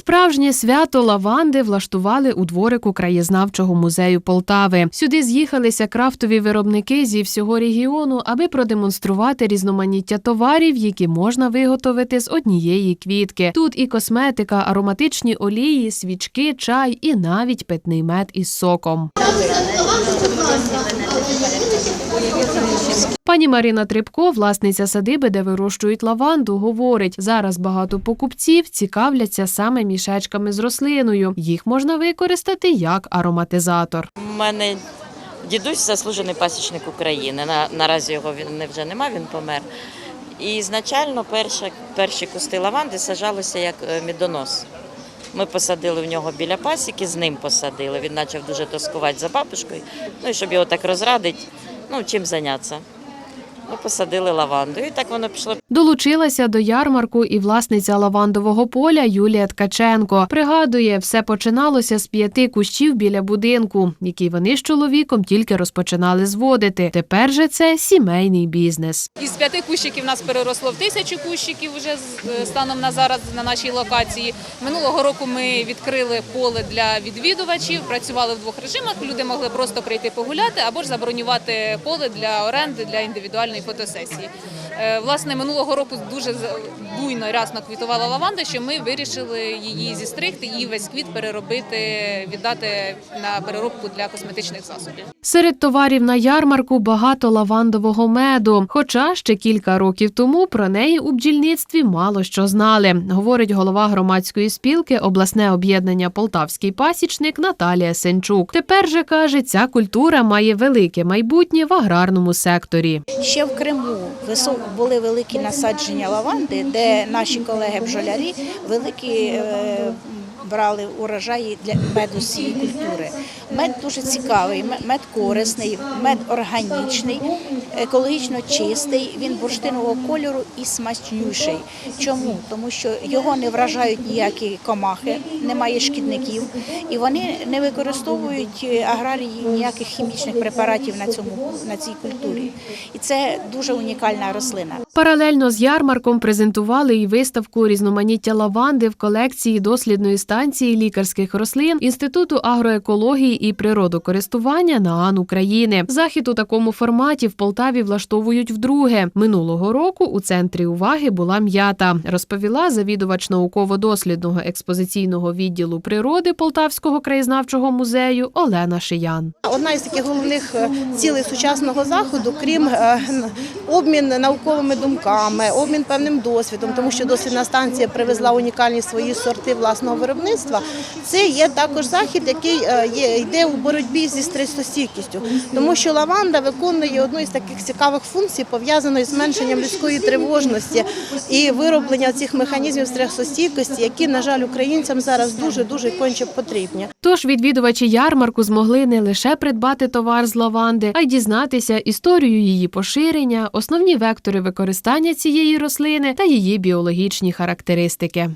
Справжнє свято лаванди влаштували у дворику краєзнавчого музею Полтави. Сюди з'їхалися крафтові виробники зі всього регіону, аби продемонструвати різноманіття товарів, які можна виготовити з однієї квітки. Тут і косметика, ароматичні олії, свічки, чай і навіть питний мед із соком. Пані Марина Трипко, власниця садиби, де вирощують лаванду, говорить: зараз багато покупців цікавляться саме мішечками з рослиною. Їх можна використати як ароматизатор. У мене дідусь заслужений пасічник України. На, наразі його він не вже нема, він помер. І ізначально перші, перші кусти лаванди саджалися як е, медонос. Ми посадили в нього біля пасіки, з ним посадили. Він почав дуже тоскувати за бабушкою. Ну і щоб його так розрадити, ну чим зайнятися. Ми посадили лаванду. І так воно пішло Долучилася до ярмарку і власниця лавандового поля Юлія Ткаченко. Пригадує, все починалося з п'яти кущів біля будинку, які вони з чоловіком тільки розпочинали зводити. Тепер же це сімейний бізнес. Із п'яти кущиків нас переросло в тисячу кущиків вже з- е, станом на зараз на нашій локації. Минулого року ми відкрили поле для відвідувачів, працювали в двох режимах. Люди могли просто прийти погуляти або ж забронювати поле для оренди для індивідуальної фотосесії. Е, Власне, минулого року дуже буйно і рясно квітувала лаванда, що ми вирішили її зістригти і весь квіт переробити, віддати на переробку для косметичних засобів. Серед товарів на ярмарку багато лавандового меду. Хоча ще кілька років тому про неї у бджільництві мало що знали, говорить голова громадської спілки, обласне об'єднання Полтавський пасічник Наталія Сенчук. Тепер же каже, ця культура має велике майбутнє в аграрному секторі. Ще в Криму висо- були великі насадження лаванди, де наші колеги-бджолярі великі е, брали урожаї для меду цієї культури. Мед дуже цікавий, мед корисний, мед органічний, екологічно чистий, він бурштинового кольору і смачніший. Чому? Тому що його не вражають ніякі комахи, немає шкідників, і вони не використовують е, аграрії ніяких хімічних препаратів на цьому на цій культурі. І це дуже унікальна рослина. Паралельно з ярмарком презентували і виставку різноманіття лаванди в колекції дослідної станції лікарських рослин Інституту агроекології і природокористування НААН України. Захід у такому форматі в Полтаві влаштовують вдруге. Минулого року у центрі уваги була м'ята, розповіла завідувач науково-дослідного експозиційного відділу природи Полтавського краєзнавчого музею Олена Шиян. Одна із таких головних е, цілей сучасного заходу, крім е, обмін науковими думками, обмін певним досвідом, тому що дослідна станція привезла унікальні свої сорти власного виробництва. Це є також захід, який е, є, йде у боротьбі зі стресостійкістю, тому що лаванда виконує одну із таких цікавих функцій, пов'язаної з зменшенням людської тривожності і вироблення цих механізмів стресостійкості, які, на жаль, українцям зараз дуже дуже конче потрібні. Тож відвідувачі ярмарку змогли не лише придбати товар з лаванди, а й дізнатися історію її поширення, основні вектори використання цієї рослини та її біологічні характеристики.